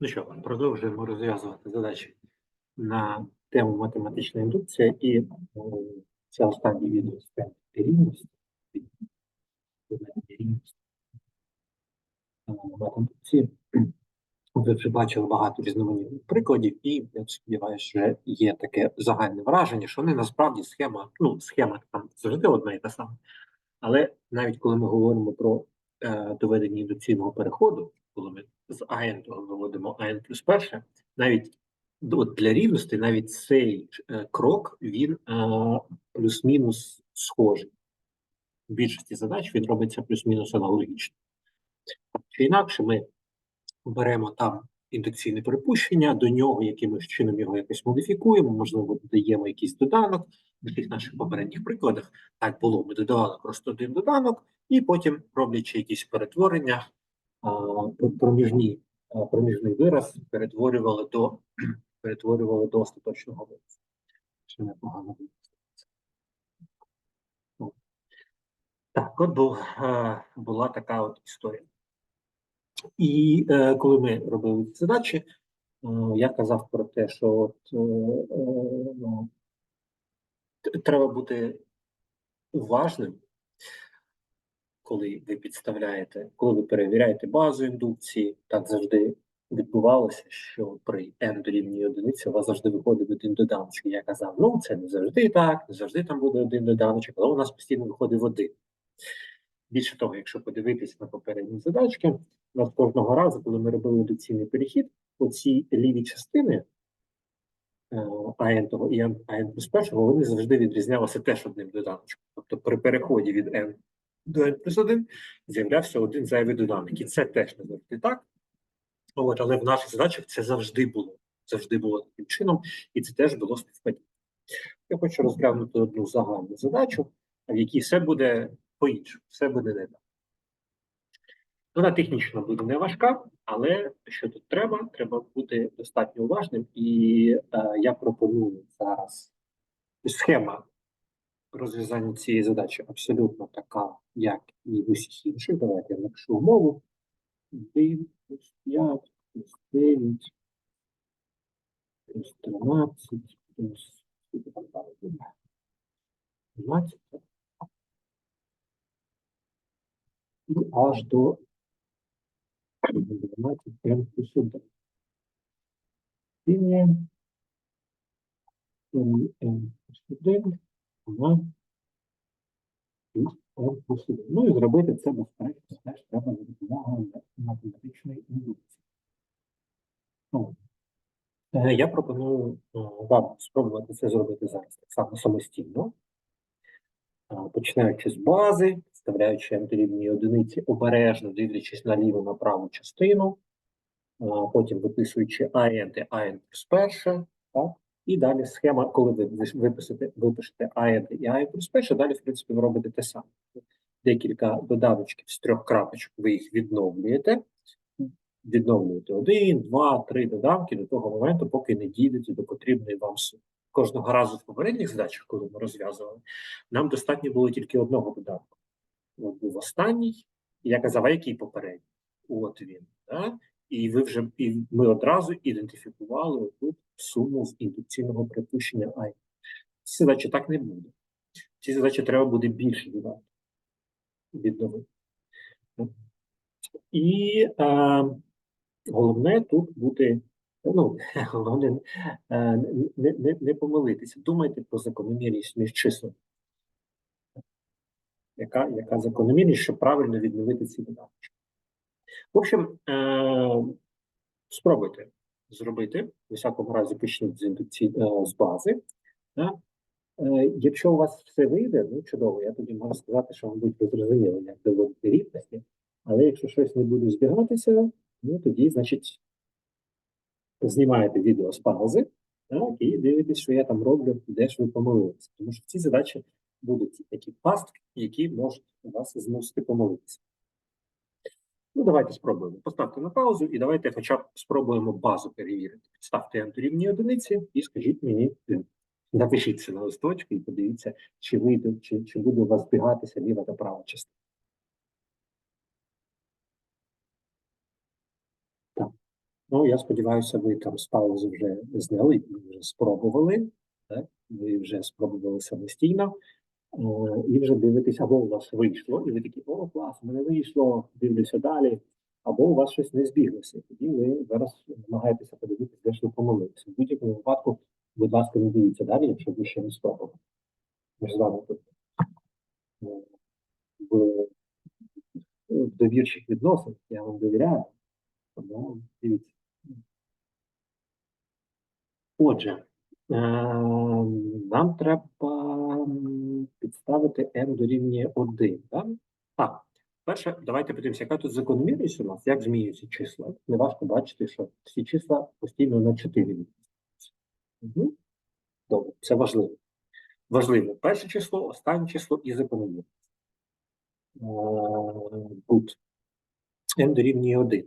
Ну що, продовжуємо розв'язувати задачі на тему математична індукція і е, це останнє відео з теми рівності. математиці. Ви вже бачили багато різноманітних прикладів, і я сподіваюся, що є таке загальне враження, що вони насправді схема, ну, схема там завжди одна і та сама. Але навіть коли ми говоримо про е, до індукційного переходу, коли ми з АН виводимо АН плюс перше, навіть от для рівності, навіть цей е, крок він е, плюс-мінус схожий. В більшості задач він робиться плюс-мінус аналогічно. Чи інакше ми беремо там індукційне припущення, до нього якимось чином його якось модифікуємо, можливо, додаємо якийсь доданок. В тих наших попередніх прикладах так було. Ми додавали просто один доданок, і потім, роблячи якісь перетворення, проміжні, проміжний вираз перетворювали до перетворювали до остаточного виразу. Що непогано. Так, от був, була така от історія. І е, коли ми робили ці задачі, е, я казав про те, що от, е, е, ну, треба бути уважним, коли ви підставляєте, коли ви перевіряєте базу індукції, так завжди відбувалося, що при n дорівнює одиниці у вас завжди виходив один доданочок. Я казав, ну це не завжди так, не завжди там буде один доданочок, але у нас постійно виходив один. Більше того, якщо подивитись на попередні задачки, у нас кожного разу, коли ми робили індукційний перехід, оці ліві частини е, АН того і АН плюс першого, вони завжди відрізнялися теж одним доданочком. Тобто при переході від n до n плюс 1 з'являвся один зайвий доданок. І це теж не завжди так. От, але в наших задачах це завжди було. Завжди було таким чином, і це теж було співпадіння. Я хочу розглянути одну загальну задачу, в якій все буде по-іншому, все буде не так. Вона технічно буде не важка, але що тут треба? Треба бути достатньо уважним, і е, я пропоную зараз схема розв'язання цієї задачі абсолютно така, як і в усіх інших. Давайте я напишу умову. 1 плюс 5 плюс 9 плюс 13 плюс скільки там далі буде? 12 і аж до 12 n плюс 1. Рівня плюс 1 на плюс 1. Ну і зробити це безперечно теж треба за допомогою математичної індукції. Ну, е, Я пропоную е, вам спробувати це зробити зараз так само самостійно. Починаючи з бази, n дорівнює одиниці, обережно дивлячись на ліву на праву частину, потім виписуючи AN та AN плюс перше, так? і далі схема, коли ви випишете, випишете AN і AN плюс перше, далі, в принципі, ви робите те саме. Декілька додавочків з трьох крапочок, ви їх відновлюєте, відновлюєте один, два, три додавки до того моменту, поки не дійдете до потрібної вам суми. Кожного разу в попередніх задачах, коли ми розв'язували, нам достатньо було тільки одного додатку. Був останній, я казав, а який попередній? От він. Да? І ви вже і ми одразу ідентифікували тут суму з індукційного припущення I. Ці задачі так не буде. Ці задачі треба буде більше додати. Відновити. І е, головне тут бути, ну, головне е, не, не, не помилитися. Думайте про закономірність між числами. Яка, яка закономірність, щоб правильно відновити ці додатки? В общем, е, спробуйте зробити. У всякому разі, почніть з е, з бази. Да? Е, якщо у вас все вийде, ну чудово, я тоді можу сказати, що, мабуть, ви зрозуміли, як доводити рівності. Але якщо щось не буде збігатися, ну тоді, значить, знімаєте відео з паузи так, і дивитесь, що я там роблю, де ж ви помилилися. Тому що в цій задачі будуть такі пастки, які можуть вас змусити помилитися. Ну, давайте спробуємо. Поставте на паузу і давайте хоча б спробуємо базу перевірити. Ставте n рівні одиниці і скажіть мені, е, напишіть це на листочку і подивіться, чи вийде, чи, чи буде у вас збігатися ліва та права частина. Так. Ну, я сподіваюся, ви там з паузи вже зняли, і вже спробували, так? ви вже спробували самостійно, і вже дивитесь, або у вас вийшло, і ви такі, о, клас, мене вийшло, дивлюся далі, або у вас щось не збіглося. Тоді ви зараз намагаєтеся подивитися, де ви помилилися. В будь-якому випадку, будь ласка, не дивіться далі, якщо ви ще не спробували. Ми ж з вами тут е, в, в довірчих відносинах, я вам довіряю. Тому дивіться. Отже, е, нам треба м, підставити m дорівнює 1. Так? А, перше, давайте подивимося, яка тут закономірність у нас, як змінюються числа. Неважко бачити, що всі числа постійно на 4 відносяться. Угу. Добре, це важливо. Важливо перше число, останнє число і закономірність. Е, Тут m дорівнює 1.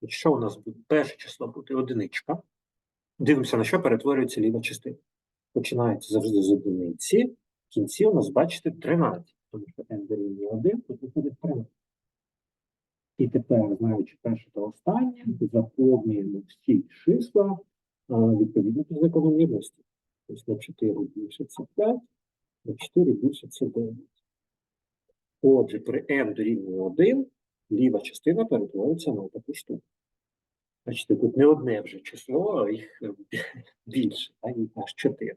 Якщо у нас буде перше число буде одиничка, дивимося, на що перетворюється ліва частина. Починається завжди з одиниці, в кінці у нас, бачите, 13, тому що n дорівнює 1, тут виходить 13. І тепер, знаючи перше та останнє, заповнюємо всі числа а, відповідно до закономірності. Тобто на 4 більше це 5, на 4 більше це 9. Отже, при n дорівнює 1 ліва частина перетворюється на таку штуку. Бачите, тут не одне вже число, а їх е, більше, так, їх аж 4.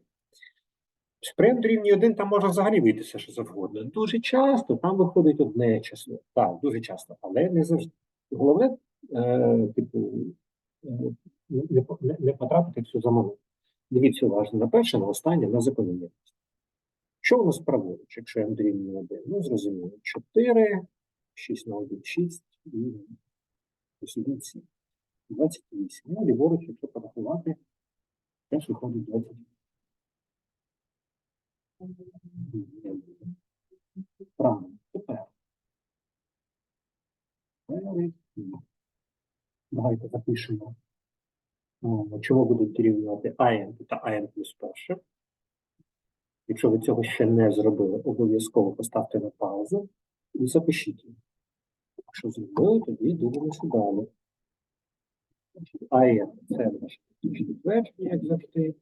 При дорівнює 1 там може взагалі вийти все, що завгодно. Дуже часто там виходить одне число. Так, дуже часто, але не завжди. Головне, е, типу, е, не, не, потрапити в цю замову. Дивіться уважно на перше, на останнє, на закономірність. Що у нас праворуч, якщо n дорівнює 1? Ну, зрозуміло, 4, 6 на 1, 6 і ось 1, 7. 28. Ну, ліворуч, якщо порахувати, теж виходить 28. Правильно. Тепер. Давайте запишемо. О, Чому будуть дорівнювати АН та АН плюс перше. Якщо ви цього ще не зробили, обов'язково поставте на паузу і запишіть. Якщо зробили, тоді дивимося далі. АН це наше технічне як завжди.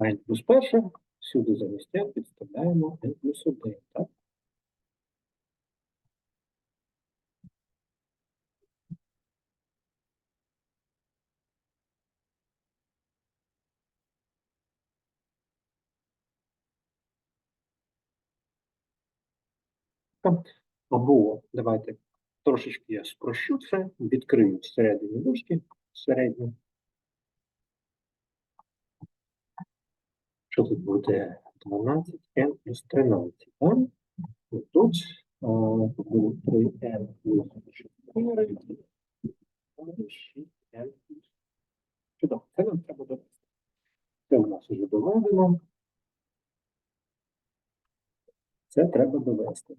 N плюс перше, всюди замість n підставляємо n плюс 1, так? Або давайте трошечки я спрощу це, відкрию всередині дужки, середню. Що тут буде 12 n плюс 13, так? І тут буде 3n плюс 4, і 6 n плюс. Чудово, це нам треба довести. Це у нас вже доведено. Це треба довести.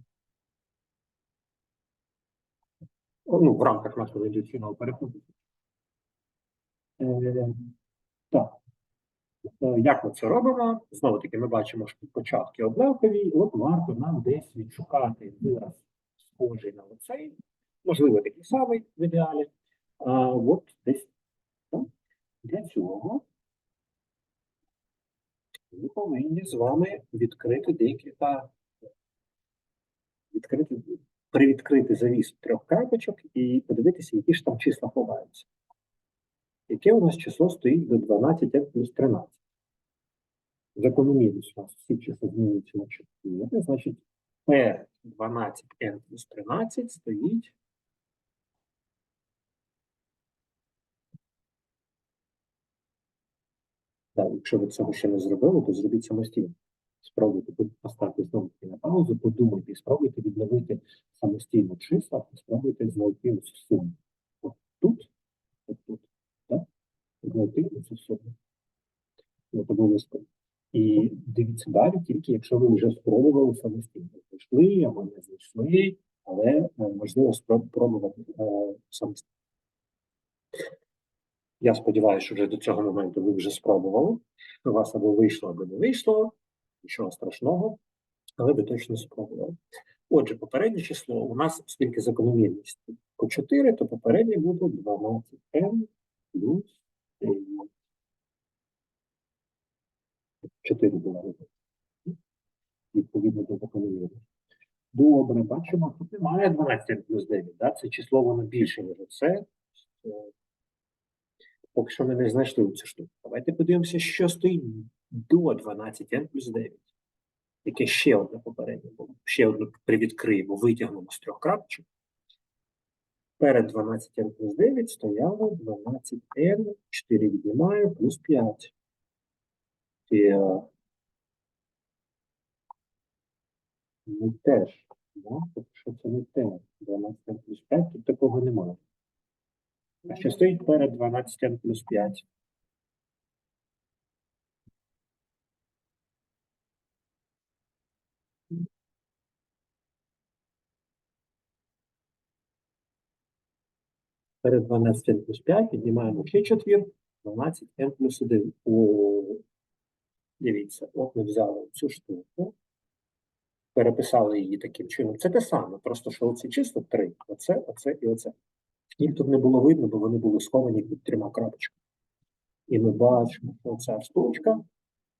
Ну, в рамках нашого індуційного переходу. Е, Як ми це робимо? Знову таки, ми бачимо, що початки однакові, от варто нам десь відшукати вираз схожий на оцей, можливо, такий самий в ідеалі. А, от десь так. для цього ми повинні з вами відкрити декілька, відкрити, привідкрити завіс трьох крапочок і подивитися, які ж там числа ховаються. Яке у нас число стоїть до 12 n плюс 13? Закономірність у нас числа змінюються на 4, значить P 12n плюс 13 стоїть. Так, якщо ви цього ще не зробили, то зробіть самостійно. Спробуйте поставити знову на паузу, подумайте, спробуйте відновити самостійно числа, спробуйте знайти ось суму. От тут, от тут, так? Знайти ось суму. От обов'язково. І дивіться далі, тільки якщо ви вже спробували самостійно. Знайшли або не знайшли, але е, можливо спробувати е, самостійно. Я сподіваюся, що вже до цього моменту ви вже спробували. У вас або вийшло, або не вийшло. Нічого страшного, але ви точно спробували. Отже, попереднє число у нас, оскільки закономірність по 4, то попереднє буде 12n плюс 9. 4 була вибрана. Відповідно до закономірності. Добре, бачимо, тут немає 12 плюс 9. Да? Це число воно більше, ніж це. Поки що ми не знайшли цю штуку. Давайте подивимося, що стоїть до 12n плюс 9. Яке ще одне попереднє було. Ще одне привідкриємо, витягнемо з трьох крапочок. Перед 12n плюс 9 стояло 12n, 4 віднімаю, плюс 5. І, е, Ну теж, да? Тобто, що це не те. 12n плюс 5, тут такого немає. А що стоїть перед 12n плюс 5? Перед 12n плюс 5 піднімаємо ще четвір, 12n плюс 1. О, дивіться, от ми взяли цю штуку, переписали її таким чином. Це те саме, просто що оці числа три. Оце, оце і оце. Їх тут не було видно, бо вони були сховані під трьома крапочками. І ми бачимо, що ця штучка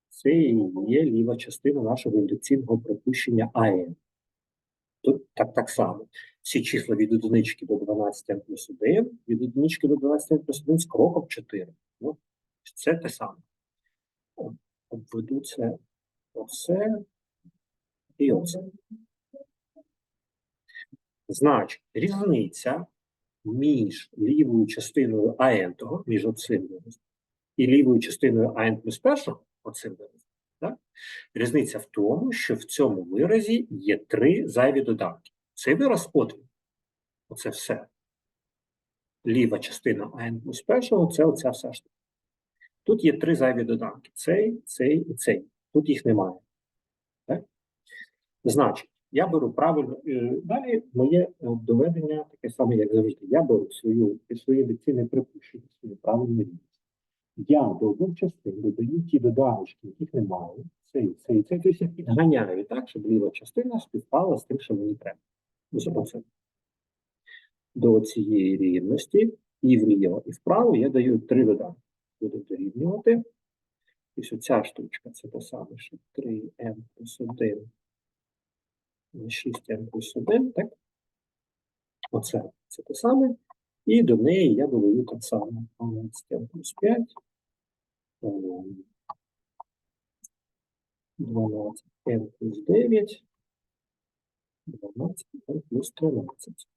це і є ліва частина нашого індукційного припущення АН. Тут так, так само. Всі числа від одинички до 12 плюс 1, від одинички до 12 плюс 1 з кроком 4. Ну, це те саме. Обведу це оце і оце. Значить, різниця між лівою частиною АН того, між оцим виразом, і лівою частиною АН плюс першого, оцим виразом, так? різниця в тому, що в цьому виразі є три зайві доданки. Цей вираз от він. Оце все. Ліва частина АН плюс першого це оця вся штука. Тут є три зайві доданки: цей, цей і цей. Тут їх немає. Так? Значить, я беру правильно. е, Далі моє е, доведення таке саме, як завжди. Я беру свою своє лекційне припущення, свою правильну рівність. Я до обох частин додаю ті доданочки, яких немає. Цей, цей, цей. Тобто я підганяю так, щоб ліва частина співпала з тим, що мені треба. Оце. До цієї рівності і вліво, і вправо я даю три доданки. Буду дорівнювати. Ось ця штучка це те саме, що 3m плюс 1 на 6m плюс 1, так? Оце це те саме. І до неї я додаю так само 12m плюс 5. ем, 12m плюс 9. 12m плюс 13.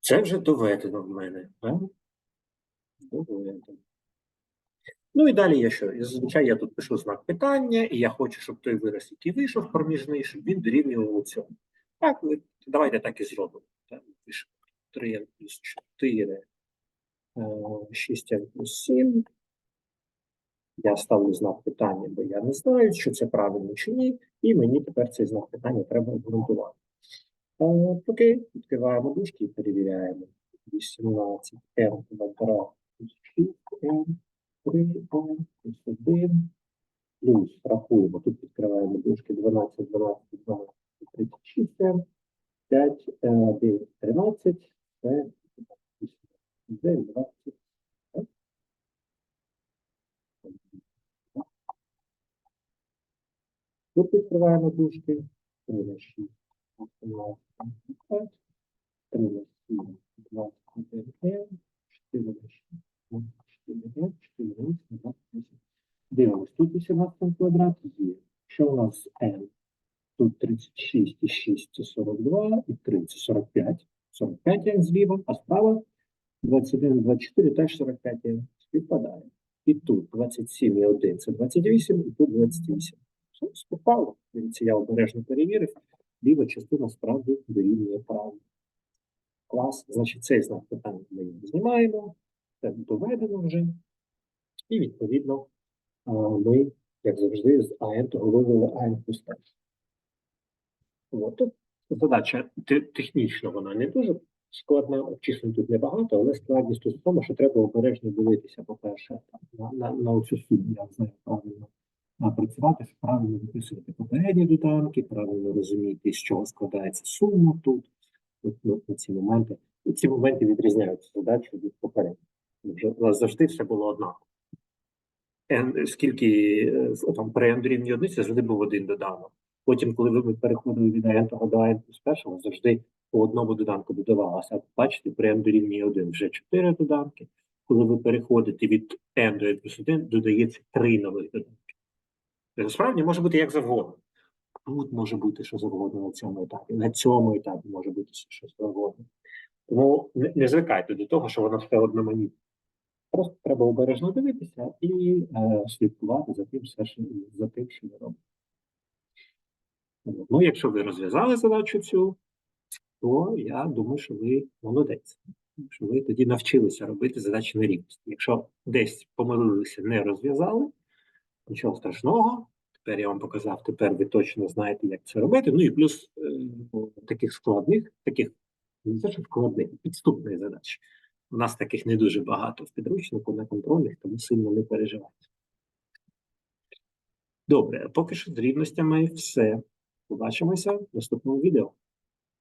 Це вже доведено в мене. Так? Доведено. Ну і далі я що? Зазвичай я тут пишу знак питання, і я хочу, щоб той вираз, який вийшов проміжний, щоб він дорівнював цьому. Так, давайте так і зробимо. Пишемо 3 плюс 4, 6 плюс 7. Я ставлю знак питання, бо я не знаю, що це правильно чи ні, і мені тепер цей знак питання треба обґрунтувати. Е, Окей, відкриваємо дужки і перевіряємо. 18 m квадрат 6 m 3 m плюс 1 плюс рахуємо. Тут відкриваємо дужки 12, 12, 12, 36 m 5, 9, 13, це 9, 20. Тут відкриваємо дужки 3 на 6, 18, 25, 3 на 7, 21 4 на 6, 4 m 4 на 8, 28. Дивимось, тут 18 квадрат є. Що у нас n? Тут 36 і 6 це 42, і 3 це 45. 45 n зліва, а справа 21 і 24 теж 45 n співпадає. І тут 27 і 1 це 28, і тут 28. Все, співпало. Дивіться, я обережно перевірив. Ліва частина справді дорівнює праву. Клас. Значить, цей знак питання ми знімаємо. Це доведено вже. І відповідно ми, як завжди, з АН плюс 5. От. Задача технічно вона не дуже складна, обчислень тут небагато, але складність тут в тому, що треба обережно дивитися, по-перше, на, на, на цю суму, як знаю правильно працювати, правильно виписувати попередні доданки, правильно розуміти, з чого складається сума тут. От, ну, ці моменти. І ці моменти відрізняються задачі від попередніх. У нас завжди все було однаково. Скільки е, там при n дорівнює одиниці завжди був один доданок. Потім, коли ви переходили від n до n плюс першого, завжди по одному доданку додавалося. Бачите, при n дорівнює 1 вже 4 доданки. Коли ви переходите від n до n плюс 1, додається 3 нових доданки. Насправді може бути як завгодно. Тут може бути що завгодно на цьому етапі, на цьому етапі може бути що завгодно. Тому не звикайте до того, що воно все одноманітне. Просто треба обережно дивитися і е, слідкувати за тим, все, що, за тим, що ви робите. Ну, якщо ви розв'язали задачу цю, то я думаю, що ви молодець. Що ви тоді навчилися робити задачі на рівності. Якщо десь помилилися, не розв'язали, нічого страшного. Тепер я вам показав, тепер ви точно знаєте, як це робити. Ну і плюс е, таких складних, таких не те, що складних, підступних задач. У нас таких не дуже багато в підручнику на контрольних, тому сильно не переживайте. Добре, поки що з рівностями все. Побачимося в наступному відео.